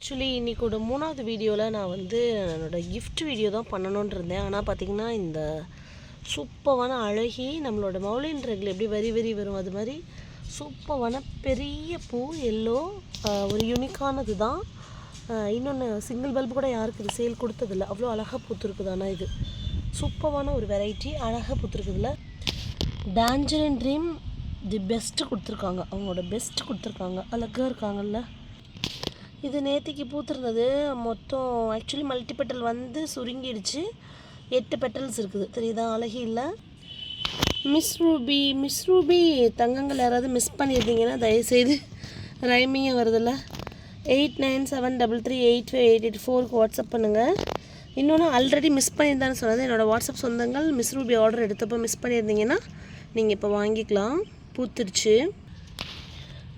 Actually இன்றைக்கோட மூணாவது வீடியோவில் நான் வந்து என்னோடய கிஃப்ட் வீடியோ தான் பண்ணணுன்னு இருந்தேன். ஆனால் பார்த்தீங்கன்னா இந்த சூப்பரான அழகி நம்மளோட மௌலின்றங்கள் எப்படி வரி வரி வரும் அது மாதிரி சூப்பரான பெரிய பூ எல்லோ ஒரு யூனிக்கானது தான். இன்னொன்று சிங்கிள் பல்பு கூட யாருக்கு இது சேல் கொடுத்ததில்ல. அவ்வளோ அழகாக பூத்துருக்குது ஆனால் இது. சூப்பரான ஒரு வெரைட்டி அழகாக பூத்துருக்குதுல. டான்ஜரன் ட்ரீம் தி பெஸ்ட்டு கொடுத்துருக்காங்க. அவங்களோட பெஸ்ட்டு கொடுத்துருக்காங்க. அழகாக இருக்காங்கல்ல. இது நேத்திக்கு பூத்துருந்தது. மொத்தம் ஆக்சுவலி மல்டி பெட்டல் வந்து சுருங்கிடுச்சு. எட்டு பெட்டல்ஸ் இருக்குது. தெரியுதா? அழகி இல்லை? மிஸ் ரூபி மிஸ் ரூபி தங்கங்கள் யாராவது மிஸ் பண்ணியிருந்தீங்கன்னா தயவுசெய்து ரைமிங்கும் வருதில்ல. Eight nine seven double three eight five eight eight ஃபோருக்கு வாட்ஸ்அப் பண்ணுங்கள் இன்னொன்று ஆல்ரெடி மிஸ் பண்ணியிருந்தான்னு சொன்னது. என்னோடய வாட்ஸ்அப் சொந்தங்கள் மிஸ் ரூபி ஆர்டர் எடுத்தப்போ மிஸ் பண்ணியிருந்தீங்கன்னா நீங்கள் இப்போ வாங்கிக்கலாம். பூத்துருச்சு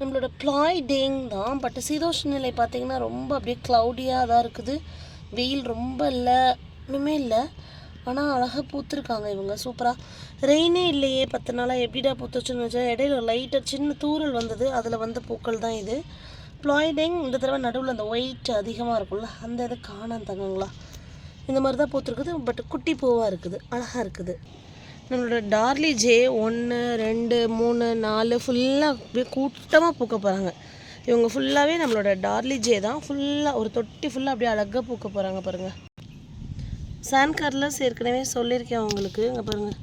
நம்மளோட ப்ளாய் டேங் தான் பட் சீதோஷ நிலை பார்த்தீங்கன்னா ரொம்ப அப்படியே க்ளவுடியாக தான் இருக்குது. வெயில் ரொம்ப இல்லை ஒன்றுமே இல்லை. ஆனால் அழகாக பூத்துருக்காங்க இவங்க சூப்பராக ரெயினே இல்லையே பத்து நாளாக எப்படிடா பூத்துச்சுன்னு வச்சா இடையில லைட்டாக சின்ன தூறல் வந்தது அதில் வந்த பூக்கள் தான் இது. ப்ளாய்டிங் இந்த தடவை நடுவில் அந்த ஒயிட் அதிகமாக இருக்கும்ல அந்த இதை காணாந்தங்கங்களா இந்த மாதிரி தான் பூத்துருக்குது பட் குட்டி பூவாக இருக்குது அழகாக இருக்குது. நம்மளோட டார்லி ஜே ஒன்று ரெண்டு மூணு நாலு ஃபுல்லாக அப்படியே கூட்டமாக பூக்க போகிறாங்க இவங்க ஃபுல்லாகவே நம்மளோட டார்லி ஜே தான். ஃபுல்லாக ஒரு தொட்டி ஃபுல்லாக அப்படியே அழகாக பூக்க போகிறாங்க பாருங்கள் சான் கார்லஸ் ஏற்கனவே சொல்லியிருக்கேன் உங்களுக்கு. இங்கே பாருங்கள்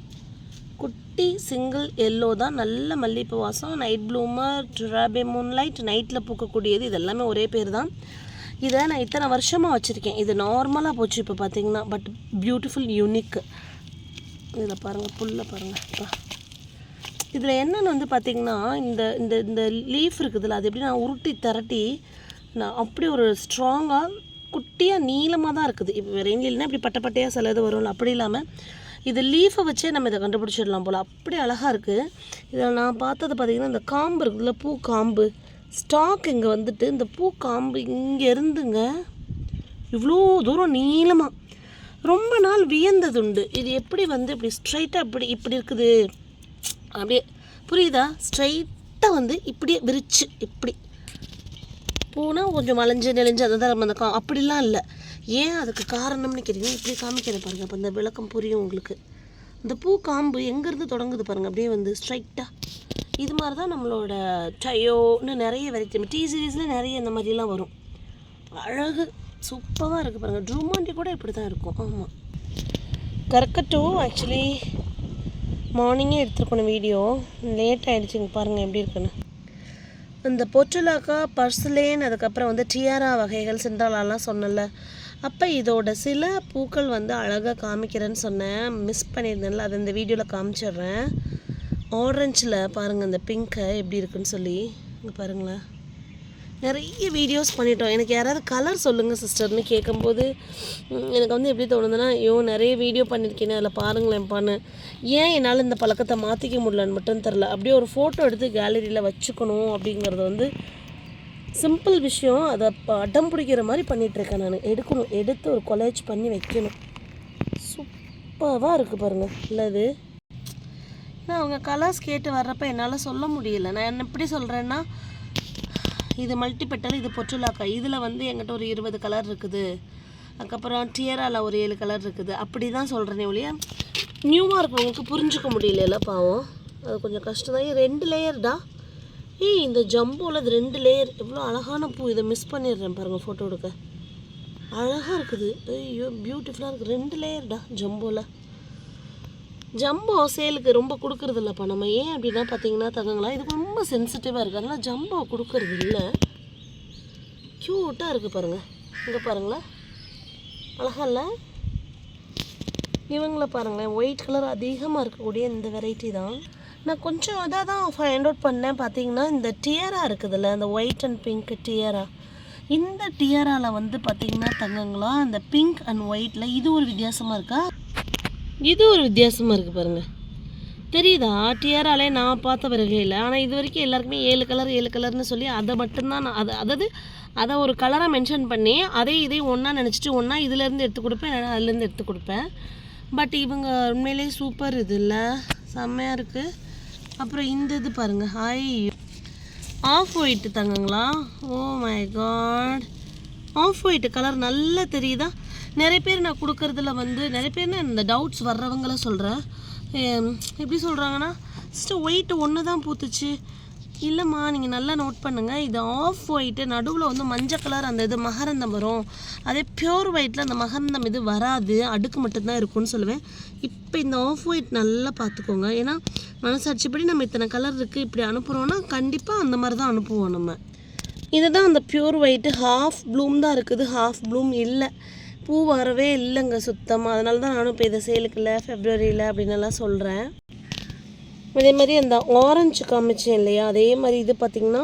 குட்டி சிங்கிள் எல்லோ தான். நல்ல மல்லிகைப்பூ வாசம். நைட் ப்ளூமர் ட்ராபே மூன்லைட் நைட்டில் பூக்கக்கூடியது. இது எல்லாமே ஒரே பேர் தான். இதை நான் இத்தனை வருஷமாக வச்சுருக்கேன். இது நார்மலாக போச்சு இப்போ பார்த்தீங்கன்னா. பட் பியூட்டிஃபுல் யூனிக் இதில் பாருங்கள் புல்லை பாருங்கள் இதில் என்னென்னு வந்து பார்த்திங்கன்னா இந்த இந்த இந்த லீஃப் இருக்குதுல்ல அது எப்படி நான் உருட்டி திரட்டி நான் அப்படி ஒரு ஸ்ட்ராங்காக குட்டியாக நீளமாக தான் இருக்குது. இப்போ ரெயின்லாம் இப்படி பட்டை பட்டையாக சில இது வரும்ல அப்படி இல்லாமல் இது லீஃபை வச்சே நம்ம இதை கண்டுபிடிச்சிடலாம் போல். அப்படி அழகாக இருக்குது இதில் நான் பார்த்தது பார்த்திங்கன்னா இந்த காம்பு இருக்குதுல்ல பூ காம்பு. ஸ்டாக் இங்கே வந்துட்டு இந்த பூ காம்பு இங்கே இருந்துங்க இவ்வளோ தூரம் நீளமாக ரொம்ப நாள் வியந்ததுண்டு. இது எப்படி வந்து இப்படி ஸ்ட்ரைட்டாக இப்படி இப்படி இருக்குது? அப்படியே புரியுதா? ஸ்ட்ரைட்டாக வந்து இப்படியே விரிச்சு இப்படி. பூனால் கொஞ்சம் வளைஞ்சு நெளிஞ்சு அதை தான் நம்ம அந்த கா அப்படிலாம் இல்லை. ஏன் அதுக்கு காரணம்னு கேட்டிங்கன்னா இப்படி காமிக்கிறேன் பாருங்கள் அப்போ இந்த விளக்கம் புரியும் உங்களுக்கு. இந்த பூ காம்பு எங்கேருந்து தொடங்குது பாருங்கள் அப்படியே வந்து ஸ்ட்ரைட்டாக இது மாதிரி தான் நம்மளோட டயோன்னு நிறைய வெரைட்டி டீ சீரீஸில் நிறைய இந்த மாதிரிலாம் வரும். அழகு. சூப்பராக இருக்குது பாருங்கள் ட்ரூமாண்டி கூட இப்படி தான் இருக்கும் ஆமாம் கற்கட்டோ ஆக்சுவலி மார்னிங்கே எடுத்துருக்கணும் வீடியோ லேட் ஆகிடுச்சிங்க பாருங்கள் எப்படி இருக்குன்னு. இந்த பொற்றுலாக்கா பர்சலேன் அதுக்கப்புறம் வந்து டியாரா வகைகள் சென்றாலாம் சொன்னல அப்போ இதோட சில பூக்கள் வந்து அழகாக காமிக்கிறேன்னு சொன்னேன். மிஸ் பண்ணியிருந்தேன்ல அதை இந்த வீடியோவில் காமிச்சிடுறேன். ஆரஞ்சில் பாருங்கள் இந்த பிங்க்கை எப்படி இருக்குன்னு சொல்லி. இங்கே பாருங்களேன். நிறைய வீடியோஸ் பண்ணிட்டோம். எனக்கு யாராவது கலர் சொல்லுங்கள் சிஸ்டர்னு கேட்கும்போது எனக்கு வந்து எப்படி தோணுதுன்னா ஐயோ நிறைய வீடியோ பண்ணியிருக்கேனே அதில் பாருங்களேன்ப்பான்னு ஏன் என்னால் இந்த பழக்கத்தை மாற்றிக்க முடியலன்னு மட்டும் தெரில அப்படியே ஒரு ஃபோட்டோ எடுத்து கேலரியில் வச்சுக்கணும் அப்படிங்கிறது வந்து சிம்பிள் விஷயம். அதை ப- அடம் பிடிக்கிற மாதிரி பண்ணிகிட்ருக்கேன் நான். எடுக்கணும். எடுத்து ஒரு கொலேஜ் பண்ணி வைக்கணும். சூப்பராக இருக்குது பாருங்கள் இல்லை இது நான் அவங்க கலர்ஸ் கேட்டு வர்றப்ப என்னால் சொல்ல முடியல. நான் என்ன எப்படி சொல்கிறேன்னா இது மல்டிபெட்டல் இது பொற்றுலாக்கா. இதில் வந்து எங்கிட்ட ஒரு இருபது கலர் இருக்குது. அதுக்கப்புறம் டியரால ஒரு ஏழு கலர் இருக்குது. அப்படி தான் சொல்கிறேனே ஒழிய நியூவாக இருக்கிறவங்களுக்கு புரிஞ்சுக்க முடியல பாவம். அது கொஞ்சம் கஷ்டம் தான் ஏய், ரெண்டு லேயர்டா ஏய் இந்த ஜம்போவில் அது ரெண்டு லேயர் எவ்வளோ அழகான பூ. இதை மிஸ் பண்ணிடுறேன் பாருங்கள் ஃபோட்டோ எடுக்க. அழகாக இருக்குது. ஐயோ பியூட்டிஃபுல்லாக இருக்குது ரெண்டு லேயர்டா ஜம்போவில் ஜம்போ சேலுக்கு ரொம்ப கொடுக்கறது இல்லைப்பா நம்ம ஏன் அப்படின்னா பார்த்தீங்கன்னா தங்கங்களா இது ரொம்ப சென்சிட்டிவாக இருக்குது அதனால் ஜம்போ கொடுக்கறது இல்லை க்யூட்டாக இருக்குது பாருங்கள் இங்கே பாருங்களேன். அழகா இல்லை? இவங்கள பாருங்களேன். ஒயிட் கலர் அதிகமாக இருக்கக்கூடிய இந்த வெரைட்டி தான். நான் கொஞ்சம் இதாக தான் ஃபைண்ட் அவுட் பண்ணேன். பார்த்தீங்கன்னா இந்த டியரா இருக்குதுல்ல அந்த ஒயிட் அண்ட் பிங்க் டியரா இந்த டியராவில் வந்து பார்த்தீங்கன்னா தங்கங்களா அந்த பிங்க் அண்ட் ஒயிட்டில் இது ஒரு வித்தியாசமாக இருக்கா? இது ஒரு வித்தியாசமாக இருக்குது பாருங்கள் தெரியுதா? டிஆராலே நான் பார்த்த வகையில் ஆனால் இது வரைக்கும் எல்லாருக்குமே ஏழு கலர் ஏழு கலர்னு சொல்லி அதை மட்டும்தான் நான் அது அதாவது அதை ஒரு கலராக மென்ஷன் பண்ணி அதே இதே ஒன்றா நினச்சிட்டு ஒன்றா இதுலேருந்து எடுத்து கொடுப்பேன் அதுலேருந்து எடுத்து கொடுப்பேன். பட் இவங்க உண்மையிலேயே சூப்பர் இது இல்லை. செம்மையாக இருக்குது அப்புறம் இந்த இது பாருங்கள் ஹாய் ஆஃப் ஒயிட்டு தங்கங்களா? ஓ my god off white colour நல்லா தெரியுதா? நிறைய பேர் நான் கொடுக்கறதுல வந்து நிறைய பேர் இந்த டவுட்ஸ் வர்றவங்கள சொல்கிறேன் எப்படி சொல்கிறாங்கன்னா சிஸ்டர் ஒயிட் ஒன்று தான் பூத்துச்சு. இல்லைம்மா நீங்கள் நல்லா நோட் பண்ணுங்கள் இது ஆஃப் ஒயிட்டு நடுவில் வந்து மஞ்சள் கலர் அந்த இது மகரந்தம் வரும். அதே பியூர் ஒயிட்டில் அந்த மகரந்தம் இது வராது. அடுக்கு மட்டும்தான் இருக்கும்னு சொல்லுவேன். இப்போ இந்த ஆஃப் ஒயிட் நல்லா பார்த்துக்கோங்க. ஏன்னா மனசாட்சிப்படி நம்ம இத்தனை கலர் இருக்குது இப்படி அனுப்புகிறோன்னா கண்டிப்பாக அந்த மாதிரி தான் அனுப்புவோம் நம்ம. இதுதான் அந்த பியூர் ஒயிட்டு ஹாஃப் ப்ளூம் தான் இருக்குது. ஹாஃப் ப்ளூம் இல்லை. பூ வரவே இல்லைங்க சுத்தமாக அதனால தான் நானும் இப்போ இதை சேலுக்கு இல்லை ஃபெப்ரவரியில் அப்படின்னு சொல்கிறேன் அதே மாதிரி அந்த ஆரஞ்சு காமிச்சேன் இல்லையா? அதே மாதிரி இது பார்த்திங்கன்னா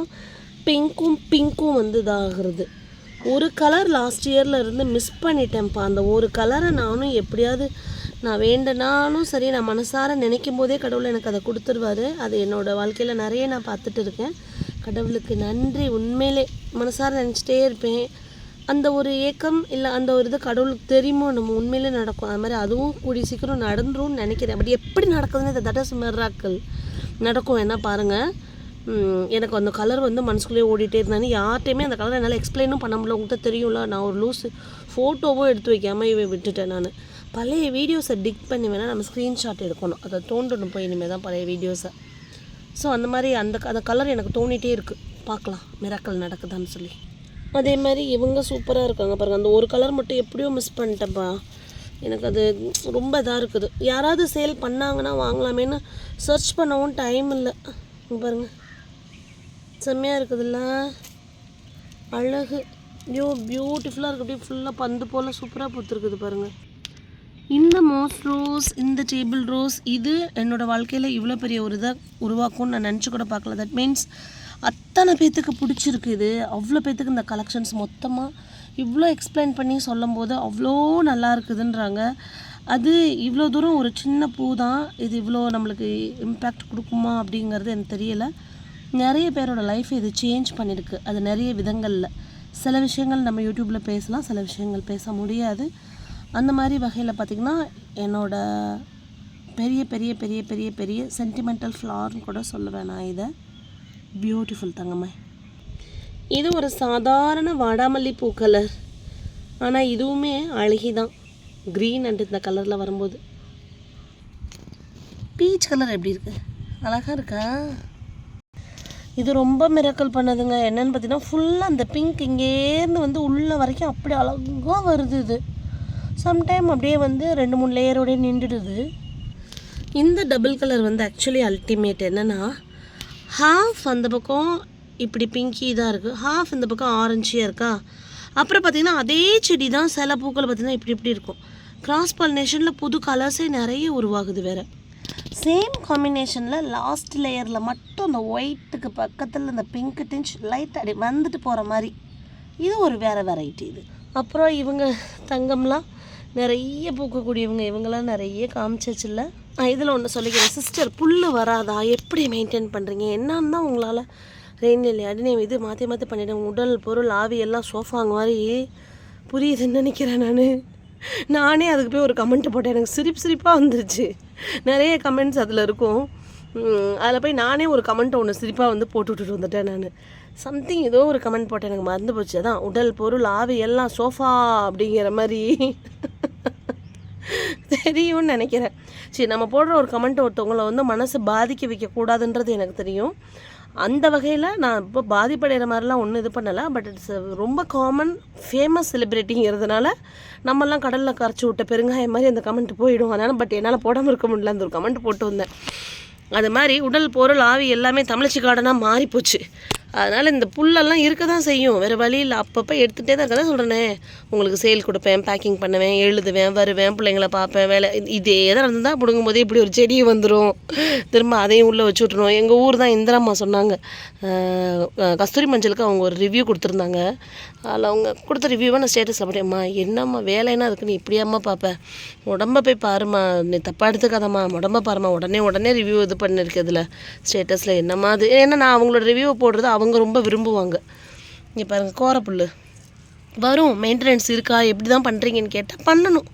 பிங்க்கும் பிங்க்கும் வந்து இதாகிறது ஒரு கலர் லாஸ்ட் இயரில் இருந்து மிஸ் பண்ணிட்டேன்ப்பா. அந்த ஒரு கலரை நானும் எப்படியாவது நான் வேண்டனாலும் சரி நான் மனசார நினைக்கும் போதே கடவுள் எனக்கு அதை கொடுத்துருவாரு. அது என்னோடய வாழ்க்கையில் நிறைய நான் பார்த்துட்டு இருக்கேன். கடவுளுக்கு நன்றி. உண்மையிலே மனசார நினச்சிட்டே இருப்பேன். அந்த ஒரு ஏக்கம் இல்லை அந்த ஒரு இது கடவுளுக்கு தெரியுமோ நம்ம உண்மையிலே நடக்கும். அது மாதிரி அதுவும் கூடிய சீக்கிரம் நடந்துரும்னு நினைக்கிறேன். பட் எப்படி நடக்குதுன்னு இந்த தடஸ் மெர்ராக்கள் நடக்கும். என்ன பாருங்கள் எனக்கு அந்த கலர் வந்து மனசுக்குள்ளேயே ஓடிட்டே இருந்தானு யார்கிட்டையுமே அந்த கலரை என்னால் எக்ஸ்பிளைனும் பண்ண முடியல. உங்கள்கிட்ட தெரியும்ல நான் ஒரு லூஸ் ஃபோட்டோவும் எடுத்து வைக்காமல் இவன் விட்டுட்டேன் நான். பழைய வீடியோஸை டிக் பண்ணி வேணால் நம்ம ஸ்க்ரீன்ஷாட் எடுக்கணும். அதை தோண்டணும் போய் இனிமேல் தான் பழைய வீடியோஸை ஸோ அந்த மாதிரி அந்த அந்த கலர் எனக்கு தோண்டிகிட்டே இருக்குது பார்க்கலாம். மிராக்கள் நடக்குதான்னு சொல்லி. அதே மாதிரி இவங்க சூப்பராக இருக்காங்க பாருங்கள் அந்த ஒரு கலர் மட்டும் எப்படியோ மிஸ் பண்ணிட்டேன்ப்பா எனக்கு அது ரொம்ப இதாக இருக்குது. யாராவது சேல் பண்ணாங்கன்னா வாங்கலாமேன்னு சர்ச் பண்ணவும் டைம் இல்லை. பாருங்கள் பாருங்க. செம்மையாக இருக்குதுல்ல. அழகு. ஐயோ பியூட்டிஃபுல்லாக இருக்குது அப்படியே ஃபுல்லாக பந்து போல் சூப்பராக பூத்துருக்குது பாருங்கள் இந்த மோஸ் ரோஸ் இந்த டேபிள் ரோஸ் இது என்னோடய வாழ்க்கையில் இவ்வளோ பெரிய ஒரு இதை உருவாக்கும்னு நான் நினச்சி கூட பார்க்கல. தட் மீன்ஸ் அத்தனை பேர்த்துக்கு பிடிச்சிருக்கு இது அவ்வளோ பேர்த்துக்கு இந்த கலெக்ஷன்ஸ் மொத்தமாக இவ்வளோ எக்ஸ்பிளைன் பண்ணி சொல்லும்போது அவ்வளோ நல்லா இருக்குதுன்றாங்க. அது இவ்வளோ தூரம் ஒரு சின்ன பூ தான். இது இவ்வளோ நம்மளுக்கு இம்பேக்ட் கொடுக்குமா அப்படிங்கிறது எனக்கு தெரியல. நிறைய பேரோட லைஃப் இது சேஞ்ச் பண்ணியிருக்கு அது நிறைய விதங்களில். சில விஷயங்கள் நம்ம யூடியூப்பில் பேசலாம். சில விஷயங்கள் பேச முடியாது. அந்த மாதிரி வகையில் பார்த்திங்கன்னா என்னோட பெரிய பெரிய பெரிய பெரிய பெரிய சென்டிமெண்டல் ஃப்ளார்னு கூட சொல்லுவேன் நான் இதை. பியூட்டிஃபுல் தங்கம்மா. இது ஒரு சாதாரண வாடாமல்லி பூ கலர் ஆனால் இதுவுமே அழகி தான் க்ரீன் அண்ட் இந்த கலரில் வரும்போது. பீச் கலர் எப்படி இருக்கு? அழகாக இருக்கா? இது ரொம்ப மிரக்கல் பண்ணதுங்க. என்னென்னு பார்த்தீங்கன்னா ஃபுல்லாக அந்த பிங்க் இங்கேருந்து வந்து உள்ள வரைக்கும் அப்படி அழகாக வருது இது. சம்டைம் அப்படியே வந்து ரெண்டு மூணு லேயரோடய நின்றுடுது. இந்த டபுள் கலர் வந்து ஆக்சுவலி அல்டிமேட் என்னென்னா ஹாஃப் அந்த பக்கம் இப்படி பிங்கி இதாக இருக்குது ஹாஃப் இந்த பக்கம் ஆரஞ்சியாக இருக்கா? அப்புறம் பார்த்திங்கன்னா அதே செடி தான் சில பூக்கள் பார்த்திங்கன்னா இப்படி இப்படி இருக்கும். கிராஸ் பாலினேஷனில் புது கலர்ஸே நிறைய உருவாகுது வேறு. சேம் காம்பினேஷனில் லாஸ்ட் லேயரில் மட்டும் அந்த ஒயிட்டுக்கு பக்கத்தில் இந்த பிங்க் டிஞ்ச் லைட் அடி வந்துட்டு போகிற மாதிரி. இது ஒரு வேறு வெரைட்டி இது. அப்புறம் இவங்க தங்கம்லாம் நிறைய பூக்கக்கூடியவங்க. இவங்கெல்லாம் நிறைய காமிச்சிச்சுல்ல இதில் ஒன்று சொல்லிக்கிறேன். சிஸ்டர் புல் வராதா? எப்படி மெயின்டைன் பண்ணுறீங்க என்னன்னா தான் உங்களால் ரெயின் இல்லை அடினே இது மாற்றி மாற்றி பண்ணிட்டேன் உடல் பொருள் ஆவி எல்லாம் சோஃபாங்க மாதிரி புரியுதுன்னு நினைக்கிறேன் நான். நானே அதுக்கு போய் ஒரு கமெண்ட் போட்டேன். எனக்கு சிரிப்பு சிரிப்பாக வந்துருச்சு. நிறைய கமெண்ட்ஸ் அதில் இருக்கும். அதில் போய் நானே ஒரு கமெண்ட் ஒன்று சிரிப்பாக வந்து போட்டு விட்டுட்டு வந்துட்டேன் நான். சம்திங் ஏதோ ஒரு கமெண்ட் போட்டேன். எனக்கு மறந்து போச்சு. அதான் உடல் பொருள் ஆவி எல்லாம் சோஃபா அப்படிங்கிற மாதிரி. தெரியும்னு நினைக்கிறேன். சரி நம்ம போடுற ஒரு கமெண்ட் ஒருத்தவங்களை வந்து மனசு பாதிக்க வைக்கக்கூடாதுன்றது எனக்கு தெரியும். அந்த வகையில் நான் இப்போ பாதிப்படைகிற மாதிரிலாம் ஒன்றும் இது பண்ணலை. பட் இட்ஸ் ரொம்ப காமன் ஃபேமஸ் செலிப்ரிட்டிங்கிறதுனால நம்மலாம் கடலில் கரைச்சி விட்ட பெருங்காயம் மாதிரி அந்த கமெண்ட் போயிடும். அதனால் பட் என்னால் போடாமல் இருக்க முடியல அந்த ஒரு கமெண்ட் போட்டு வந்தேன். அது மாதிரி உடல் பொருள் ஆவி எல்லாமே தமிழச்சி கார்டனாக மாறிப்போச்சு. அதனால் இந்த புல்லெல்லாம் இருக்க தான் செய்யும். வேறு வழி இல்லை. அப்பப்போ எடுத்துகிட்டே தான் இருக்கதான் சொல்கிறேனே உங்களுக்கு சேல் கொடுப்பேன் பேக்கிங் பண்ணுவேன் எழுதுவேன் வருவேன் பிள்ளைங்கள பார்ப்பேன் வேலை இதே தான் நடந்தால் பிடுங்கும் போதே இப்படி ஒரு செடி வந்துடும் திரும்ப அதையும் உள்ளே வச்சு விட்ருணும் எங்கள் ஊர் தான் இந்திராம்மா சொன்னாங்க. கஸ்தூரி மஞ்சளுக்கு அவங்க ஒரு ரிவ்யூ கொடுத்துருந்தாங்க. அதில் அவங்க கொடுத்த ரிவ்யூவை நான் ஸ்டேட்டஸ் அப்படியேம்மா என்னம்மா வேலைன்னா அதுக்கு நீ இப்படியாம்மா பார்ப்பேன் உடம்ப போய் பாரும்மா. நீ தப்பாக எடுத்துக்காதம்மா. உடம்ப பாரும்மா. உடனே உடனே ரிவ்யூ இது பண்ணிருக்கு இதில் ஸ்டேட்டஸில் என்னம்மா அது? ஏன்னா நான் அவங்களோட ரிவ்யூவை போடுறது அவங்க ரொம்ப விரும்புவாங்க. இங்கே பாருங்கள் கோரப்புல் வரும் மெயின்டெனன்ஸ் இருக்கா எப்படி தான் பண்ணுறீங்கன்னு கேட்டால் பண்ணணும்.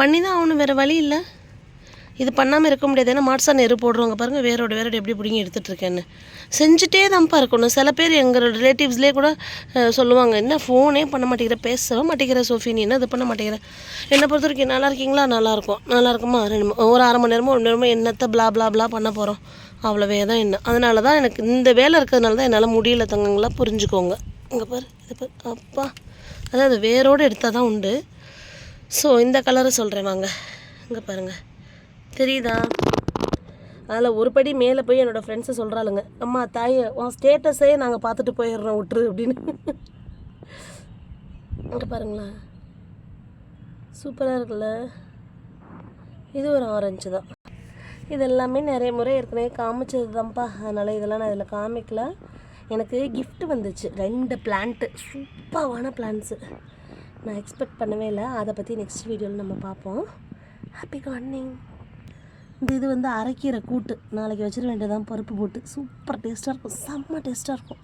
பண்ணி தான் ஆகணும் வேறு வழி இல்லை. இது பண்ணாமல் இருக்க முடியாது ஏன்னா மாட்சா நெரு போடுறவங்க பாருங்கள் வேரோட வேரோட எப்படி பிடிங்கி எடுத்துகிட்ருக்கேன்னு செஞ்சுட்டே தான்ப்பா இருக்கணும். சில பேர் எங்களோட ரிலேட்டிவ்ஸ்லேயே கூட சொல்லுவாங்க என்ன ஃபோனே பண்ண மாட்டேங்கிற பேசவே மாட்டேங்கிற சோஃபி நீ என்ன இது பண்ண மாட்டேங்கிற? என்னை பொறுத்த வரைக்கும் நல்லா இருக்கீங்களா? நல்லாயிருக்கும் நல்லா இருக்குமா? ரெண்டு ஒரு அரை மணி நேரமோ ஒரு மணி நேரமோ என்னத்தை பிளா பிளா பிளா பண்ண போகிறோம் அவ்வளோவே தான் என்ன. அதனால தான் எனக்கு இந்த வேலை இருக்கிறதுனால தான் என்னால் முடியல தங்கங்களா புரிஞ்சுக்கோங்க. இங்கே பாரு இது பாரு. அப்பா. அதாவது வேரோடு எடுத்தால் தான் உண்டு. ஸோ இந்த கலரை சொல்கிறேன் வாங்க. இங்கே பாருங்கள் தெரியுதா? அதில் ஒரு படி மேலே போய் என்னோடய ஃப்ரெண்ட்ஸை சொல்கிறாளுங்க அம்மா தாயை உன் ஸ்டேட்டஸே நாங்கள் பார்த்துட்டு போயிடுறோம் விட்டுரு அப்படின்னு. இங்கே பாருங்களேன். சூப்பராக இருக்குல்ல? இது ஒரு ஆரஞ்சு தான். இது எல்லாமே நிறைய முறை ஏற்கனவே காமிச்சது தான்ப்பா அதனால் இதெல்லாம் நான் இதில் காமிக்கல. எனக்கு கிஃப்ட்டு வந்துச்சு. ரெண்டு பிளான்ட்டு சூப்பரான பிளான்ட்ஸு நான் எக்ஸ்பெக்ட் பண்ணவே இல்லை. அதை பற்றி நெக்ஸ்ட் வீடியோவில் நம்ம பார்ப்போம். ஹாப்பி கார்டனிங் இந்த இது வந்து அரைக்கீரை கூட்டு. நாளைக்கு வச்சிட வேண்டியதான் பருப்பு போட்டு. சூப்பர் டேஸ்ட்டாக இருக்கும். செம்ம டேஸ்ட்டாக இருக்கும்.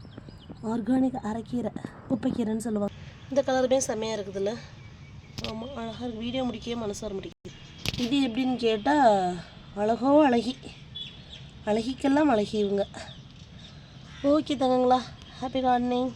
ஆர்கானிக் அரைக்கீரை குப்பைக்கீரைன்னு சொல்லுவாங்க. இந்த கலருமே செம்மையாக இருக்குதுல்ல. ஆமாம் அழகாக வீடியோ முடிக்கவே மனசு வர இது எப்படின்னு கேட்டால் அழகோ அழகி. அழகிக்கெல்லாம் அழகி இவங்க ஓகே தங்கங்களா ஹாப்பி கார்டனிங்